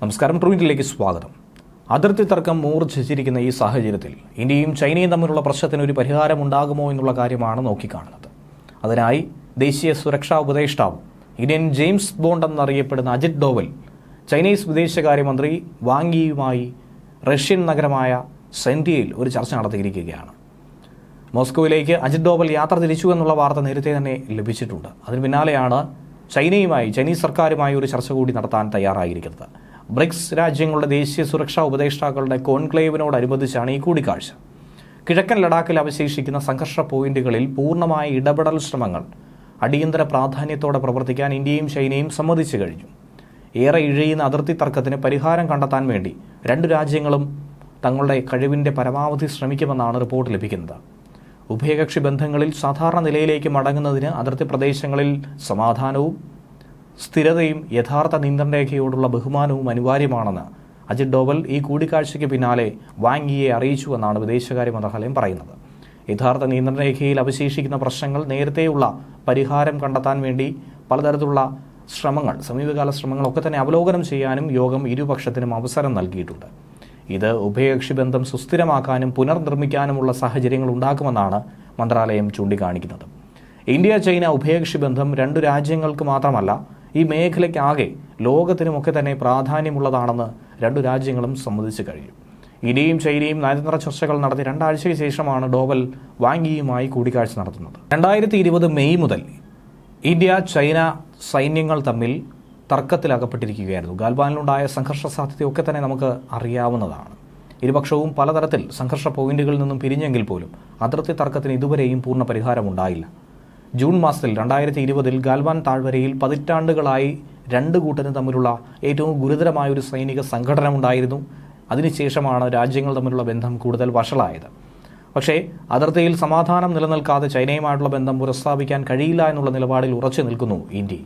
നമസ്കാരം ട്രൂവിറ്റിലേക്ക് സ്വാഗതം. അതിർത്തി തർക്കം മൂർച്ഛിച്ചിരിക്കുന്ന ഈ സാഹചര്യത്തിൽ ഇന്ത്യയും ചൈനയും തമ്മിലുള്ള പ്രശ്നത്തിന് ഒരു പരിഹാരം ഉണ്ടാകുമോ എന്നുള്ള കാര്യമാണ് നോക്കിക്കാണുന്നത്. അതിനായി ദേശീയ സുരക്ഷാ ഉപദേഷ്ടാവ് ഇന്ത്യൻ ജെയിംസ് ബോണ്ട് എന്നറിയപ്പെടുന്ന അജിത് ഡോവൽ ചൈനീസ് വിദേശകാര്യമന്ത്രി വാങ്ങിയുമായി റഷ്യൻ നഗരമായ സെന്റിയയിൽ ഒരു ചർച്ച നടത്തിയിരിക്കുകയാണ്. മോസ്കോയിലേക്ക് അജിത് ഡോവൽ യാത്ര തിരിച്ചു എന്നുള്ള വാർത്ത നേരത്തെ തന്നെ ലഭിച്ചിട്ടുണ്ട്. അതിന് പിന്നാലെയാണ് ചൈനയുമായി ചൈനീസ് സർക്കാരുമായി ഒരു ചർച്ച കൂടി നടത്താൻ തയ്യാറായിരിക്കുന്നത്. ബ്രിക്സ് രാജ്യങ്ങളുടെ ദേശീയ സുരക്ഷാ ഉപദേഷ്ടാക്കളുടെ കോൺക്ലേവിനോടനുബന്ധിച്ചാണ് ഈ കൂടിക്കാഴ്ച. കിഴക്കൻ ലഡാക്കിൽ അവശേഷിക്കുന്ന സംഘർഷ പോയിന്റുകളിൽ പൂർണമായ ഇടപെടൽ ശ്രമങ്ങൾ അടിയന്തര പ്രാധാന്യത്തോടെ പ്രവർത്തിക്കാൻ ഇന്ത്യയും ചൈനയും സമ്മതിച്ചു കഴിഞ്ഞു. ഏറെ ഇഴയുന്ന അതിർത്തി തർക്കത്തിന് പരിഹാരം കണ്ടെത്താൻ വേണ്ടി രണ്ടു രാജ്യങ്ങളും തങ്ങളുടെ കഴിവിന്റെ പരമാവധി ശ്രമിക്കുമെന്നാണ് റിപ്പോർട്ട് ലഭിക്കുന്നത്. ഉഭയകക്ഷി ബന്ധങ്ങളിൽ സാധാരണ നിലയിലേക്ക് മടങ്ങുന്നതിന് അതിർത്തി പ്രദേശങ്ങളിൽ സമാധാനവും സ്ഥിരതയും യഥാർത്ഥ നിയന്ത്രണരേഖയോടുള്ള ബഹുമാനവും അനിവാര്യമാണെന്ന് അജിത് ഡോവൽ ഈ കൂടിക്കാഴ്ചയ്ക്ക് പിന്നാലെ വാങ്ങിയെ അറിയിച്ചുവെന്നാണ് വിദേശകാര്യ മന്ത്രാലയം പറയുന്നത്. യഥാർത്ഥ നിയന്ത്രണരേഖയിൽ അവശേഷിക്കുന്ന പ്രശ്നങ്ങൾ നേരത്തെയുള്ള പരിഹാരം കണ്ടെത്താൻ വേണ്ടി പലതരത്തിലുള്ള ശ്രമങ്ങൾ സമീപകാല ശ്രമങ്ങളൊക്കെ തന്നെ അവലോകനം ചെയ്യാനും യോഗം ഇരുപക്ഷത്തിനും അവസരം നൽകിയിട്ടുണ്ട്. ഇത് ഉഭയകക്ഷി ബന്ധം സുസ്ഥിരമാക്കാനും പുനർനിർമ്മിക്കാനുമുള്ള സാഹചര്യങ്ങൾ ഉണ്ടാക്കുമെന്നാണ് മന്ത്രാലയം ചൂണ്ടിക്കാണിക്കുന്നത്. ഇന്ത്യ ചൈന ഉഭയകക്ഷി ബന്ധം രണ്ടു രാജ്യങ്ങൾക്ക് മാത്രമല്ല ഈ മേഖലയ്ക്കാകെ ലോകത്തിനുമൊക്കെ തന്നെ പ്രാധാന്യമുള്ളതാണെന്ന് രണ്ടു രാജ്യങ്ങളും സമ്മതിച്ചു കഴിഞ്ഞു. ഇന്ത്യയും ചൈനയും നയതന്ത്ര ചർച്ചകൾ നടത്തി രണ്ടാഴ്ചയ്ക്ക് ശേഷമാണ് ഡോവൽ വാങ്ങിയുമായി കൂടിക്കാഴ്ച നടത്തുന്നത്. രണ്ടായിരത്തി ഇരുപത് മെയ് മുതൽ ഇന്ത്യ ചൈന സൈന്യങ്ങൾ തമ്മിൽ തർക്കത്തിലകപ്പെട്ടിരിക്കുകയായിരുന്നു. ഗാൽവാനിലുണ്ടായ സംഘർഷ സാധ്യതയൊക്കെ തന്നെ നമുക്ക് അറിയാവുന്നതാണ്. ഇരുപക്ഷവും പലതരത്തിൽ സംഘർഷ പോയിന്റുകളിൽ നിന്നും പിരിഞ്ഞെങ്കിൽ പോലും അതിർത്തി തർക്കത്തിന് ഇതുവരെയും പൂർണ പരിഹാരമുണ്ടായില്ല. ജൂൺ മാസത്തിൽ രണ്ടായിരത്തി ഇരുപതിൽ ഗാൽവാൻ താഴ്വരയിൽ പതിറ്റാണ്ടുകളായി രണ്ട് കൂട്ടരും തമ്മിലുള്ള ഏറ്റവും ഗുരുതരമായ ഒരു സൈനിക സംഘടന ഉണ്ടായിരുന്നു അതിനുശേഷമാണ് രാജ്യങ്ങൾ തമ്മിലുള്ള ബന്ധം കൂടുതൽ വഷളായത്. പക്ഷേ അതിർത്തിയിൽ സമാധാനം നിലനിൽക്കാതെ ചൈനയുമായിട്ടുള്ള ബന്ധം പുനഃസ്ഥാപിക്കാൻ കഴിയില്ല എന്നുള്ള നിലപാടിൽ ഉറച്ചു നിൽക്കുന്നു ഇന്ത്യ.